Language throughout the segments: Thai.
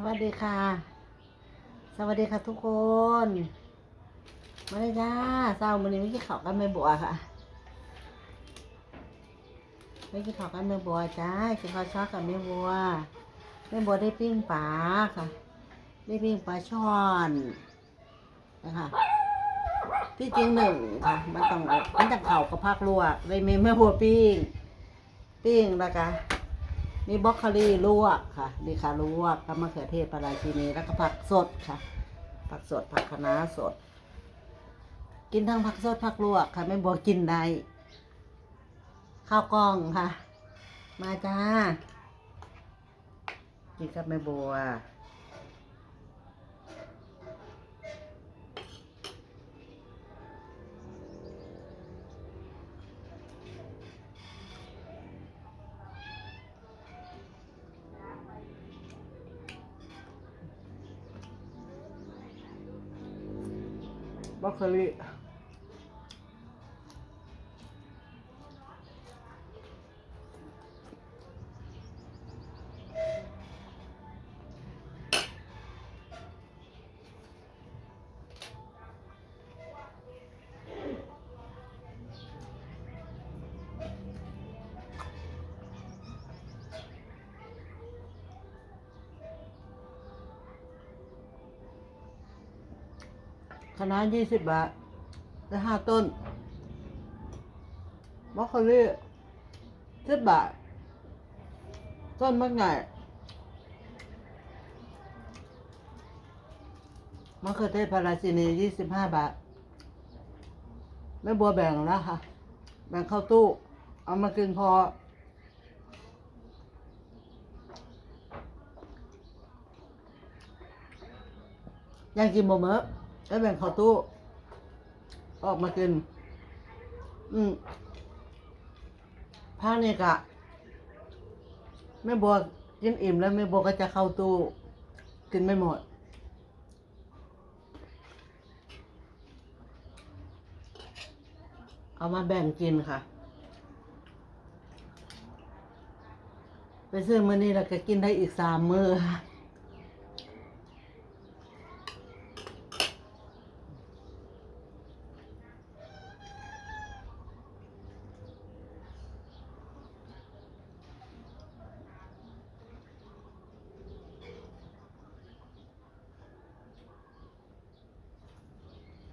สวัสดีค่ะ สวัสดีค่ะทุกคนมาเลยจ้าเศร้าวันนี้ไม่กินข้าวกันแม่บัวค่ะไม่กินข้าวกันแม่บัวจ้ากินข้าวเช้ากับแม่บัวแม่บัวได้ปิ้งปลาค่ะ ได้ปิ้งปลาช่อนนะคะที่จริงหนึ่งค่ะ มันต้องมันจะเข่ากับผักลวกเลยมีแม่บัวปิ้ง ปิ้งแล้วก็ มีบล็อกโคลีลวกค่ะมีขาลวกกับมะเขือเทศปลาชีนีแล้วก็ผักสดค่ะ ผักสดผักคะน้าสด กินทั้งผักสดผักลวกค่ะแม่บอกกินได้ข้าวกล้องค่ะ มาจ้ากินกับแม่บัว บร คลีคณะยี่สิบบาท ได้ห้าต้นบรอกโคลีสิบบาท ต้นมะไงมะเขือเทศพาราซินียี่สิบห้าบาทแม่บัวแบ่งแล้วค่ะแบ่งเข้าตู้ เอามากินพอยังกินบ่เมอะแล้วแบ่งเข้าตู้ ออกมากิน อืมผ้านี่กะแม่บัวกินอิ่มแล้วแม่บัวก็จะเข้าตู้ กินไม่หมด เอามาแบ่งกินค่ะ ไปซื้อมื้อนี้เราก็กินได้อีกสามมื้อค่ะ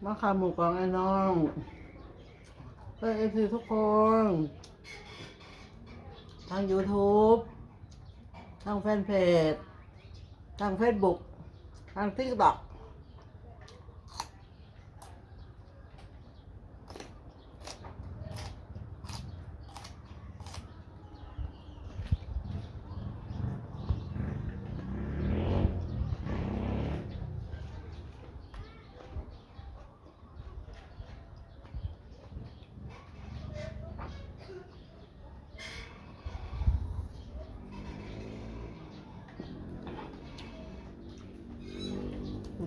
มาขามหมูกรองไอ้น้องเพื่อนเอฟซีทุกคน ทาง YouTube ทางแฟนเพจ ทาง Facebook ทาง TikTok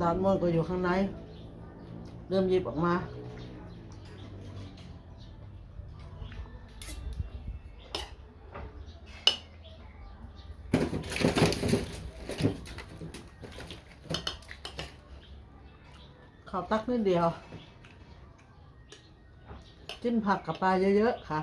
ดอนมอนก็อยู่ข้างใน เริ่มหยิบออกมาขาวตักนิดเดียว จิ้มผักกับปลาเยอะ ๆ ค่ะ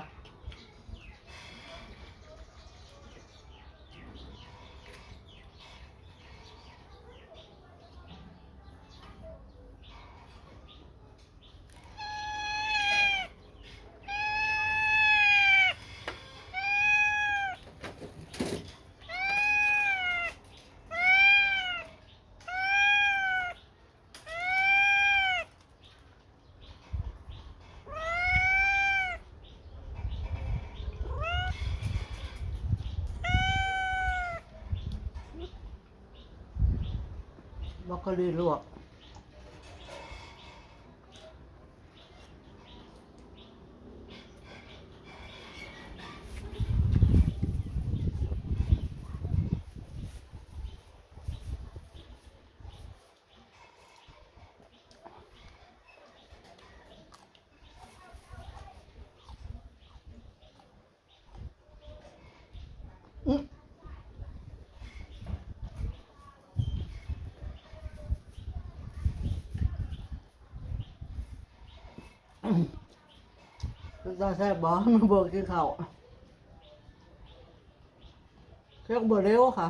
บรอกโคลีลวก ตาแซ่บบ่มาบอกกินข้าวเรียกบ่เร็วค่ะ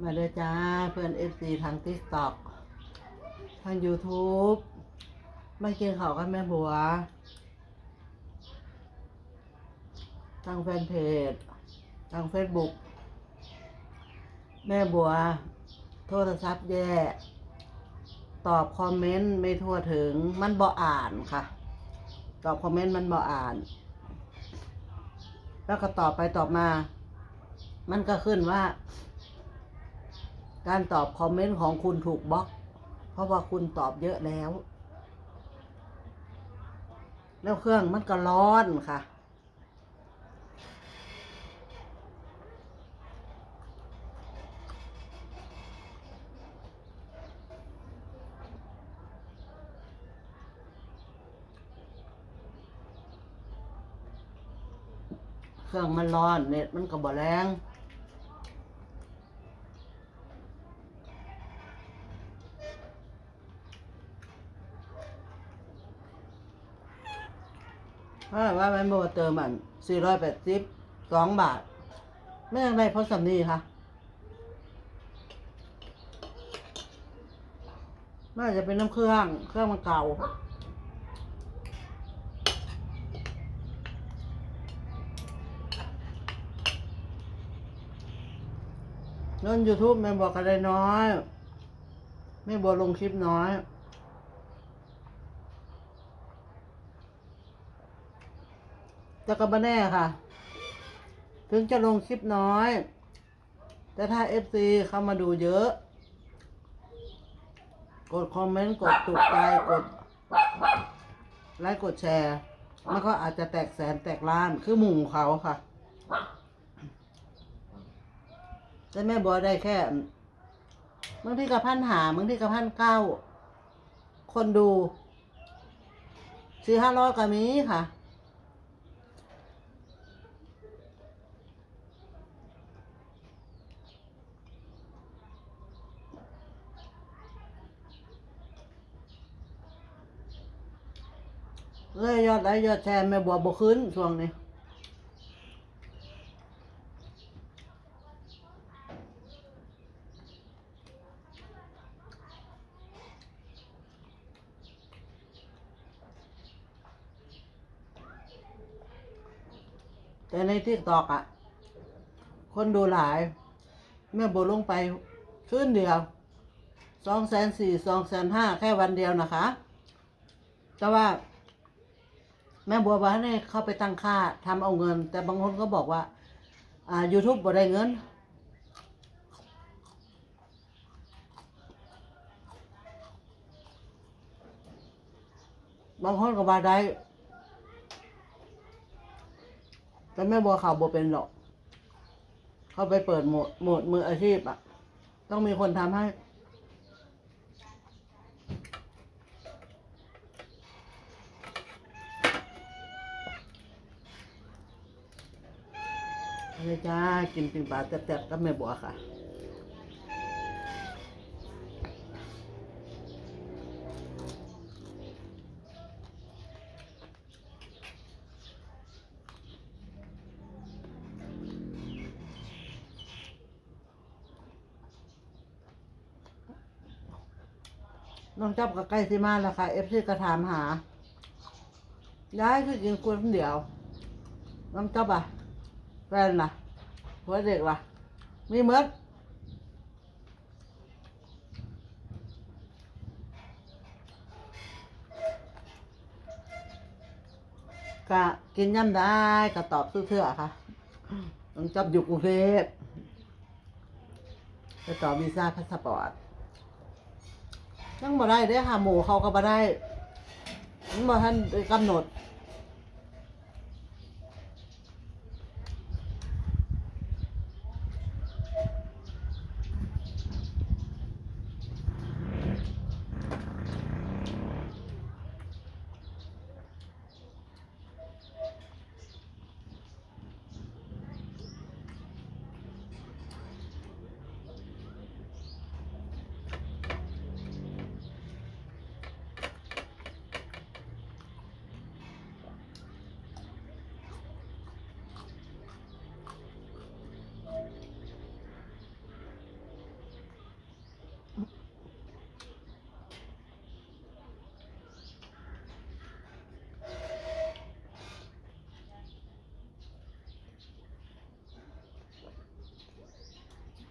มาเลยจ้าเพื่อนเอฟซีทางทิกต็อกทาง YouTube มากินข้าวกันแม่บัว ทางแฟนเพจ ทางเฟซบุ๊กแม่บัว โทรศัพท์แย่ ตอบคอมเมนต์ไม่ทั่วถึง มันบ่อ่านค่ะ ตอบคอมเมนต์มันบ่อ่าน แล้วก็ตอบไปตอบมา มันก็ขึ้นว่า การตอบคอมเมนต์ของคุณถูกบล็อก เพราะว่าคุณตอบเยอะแล้ว แล้วเครื่องมันก็ร้อนค่ะ เครื่องมันร้อนเน็ตมันก็บ่แรงเพราว่าแม่โบเติมอันสี่ร้อยแปดสิบสองบาท ไม่ยังได้เพราะสำนีค่ะน่าจะเป็นน้ำเครื่อง เครื่องมันเก่า เงินยูทูบแม่บอกกันได้น้อยไม่บอกลงคลิปน้อยแต่ก็บ่แน่ค่ะ ถึงจะลงคลิปน้อย แต่ถ้าเอฟซีเข้ามาดูเยอะ กดคอมเมนต์ กดถูกใจกดไลค์กดแชร์ มันก็อาจจะแตกแสนแตกล้านคือหมู่เขาค่ะ แต่แม่บอกได้แค่บางที่กับพันหาบางที่กับพันเก้า คนดูสี่ห้าร้อยก็มีค่ะ เลยยอดไลค์ยอดแชร์แม่บัวบกขึ้นช่วงนี้ แต่ในทิกตอกอะ คนดูหลาย แม่บัวลงไปขึ้นเดียวสองแสนสี่สองแสนห้าแค่วันเดียวนะคะ แต่ว่า แม่บัวว่าให้เข้าไปตั้งค่าทำเอาเงิน แต่บางคนก็บอกว่า อ่า YouTube บ่ได้เงินบางคนก็ว่าได้ แต่แม่บัวข่าวบัวเป็นหรอก เขาไปเปิดโหมดโหมดมืออาชีพอะต้องมีคนทำให้เฮ้ยจ้ากินปิงปลาแซ่บๆกับแม่บัวค่ะ น้องจับกับใกล้สิมาแล้วค่ะเอฟซีก็ถามหาย้ายคือกินคนเดียว น้องจับอะแฟนล่ะหัวเด็กล่ะ มีเมดก็กินย่ำได้ก็ตอบซื่อๆค่ะน้องจับอยู่กรุงเทพไปต่อวีซ่าพาสปอร์ต ยังบ่ได้เด้อค่ะ หมูเขาก็บ่ได้มันบ่ท่านได้กำหนด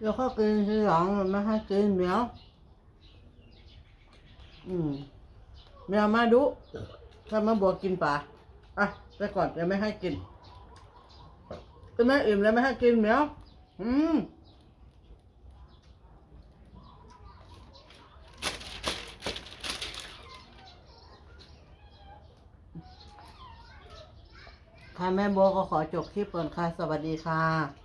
ดี๋ยวเขากินทีหลังมันไม่ให้กินเมียวอืมแมวมาดูถ้ามาบอกกินป่าอะไปก่อนยังไม่ให้กินก็แม่อิ่มแล้วไม่ให้กินเมียวอืมค่ะแม่โบก็ขอจบคลิปก่อนค่ะ สวัสดีค่ะ